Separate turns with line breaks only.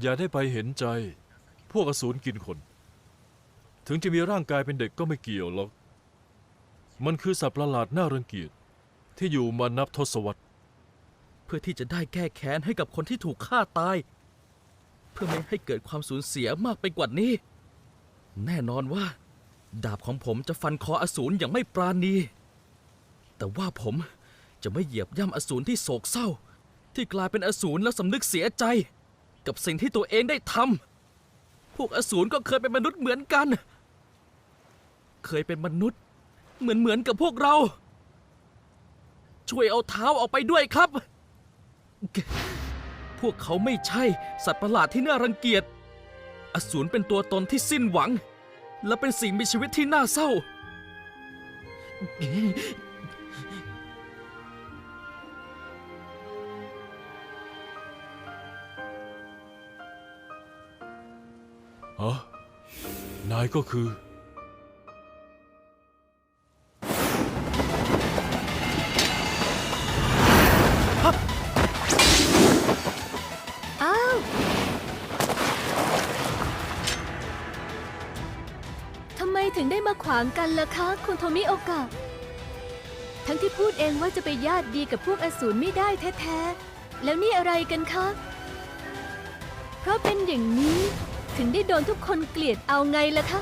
อย่าได้ไปเห็นใจ พวกอสูรกินคน ถึงจะมีร่างกายเป็นเด็กก็ไม่เกี่ยวหรอก มันคือสัตว์ประหลาดน่ารังเกียจที่อยู่มานับทศวรรษ
เพื่อที่จะได้แก้แค้นให้กับคนที่ถูกฆ่าตาย เพื่อไม่ให้เกิดความสูญเสียมากไปกว่านี้ แน่นอนว่า ดาบของผมจะฟันคออสูรอย่างไม่ปราณี แต่ว่าผมจะไม่เหยียบย่ำอสูรที่โศกเศร้า ที่กลายเป็นอสูรแล้วสำนึกเสียใจ กับสิ่งที่ตัวเองได้ทำพวกอสูรก็เคยเป็นมนุษย์เหมือนกัน เคยเป็นมนุษย์ เหมือนเหมือนกับพวกเรา ช่วยเอาเท้าออกไปด้วยครับ พวกเขาไม่ใช่สัตว์ประหลาดที่น่ารังเกียจ อสูรเป็นตัวตนที่สิ้นหวัง และเป็นสิ่งมีชีวิตที่น่าเศร้า
ฮะ นายก็คือ
อ้าว ทำไมถึงได้มาขวางกันล่ะคะ คุณโทมิโอกะ ทั้งที่พูดเองว่าจะไปญาติดีกับพวกอสูรไม่ได้แท้ ๆ แล้วนี่อะไรกันคะ เพราะเป็นอย่างนี้ ถึงได้โดนทุกคนเกลียดเอาไงล่ะคะ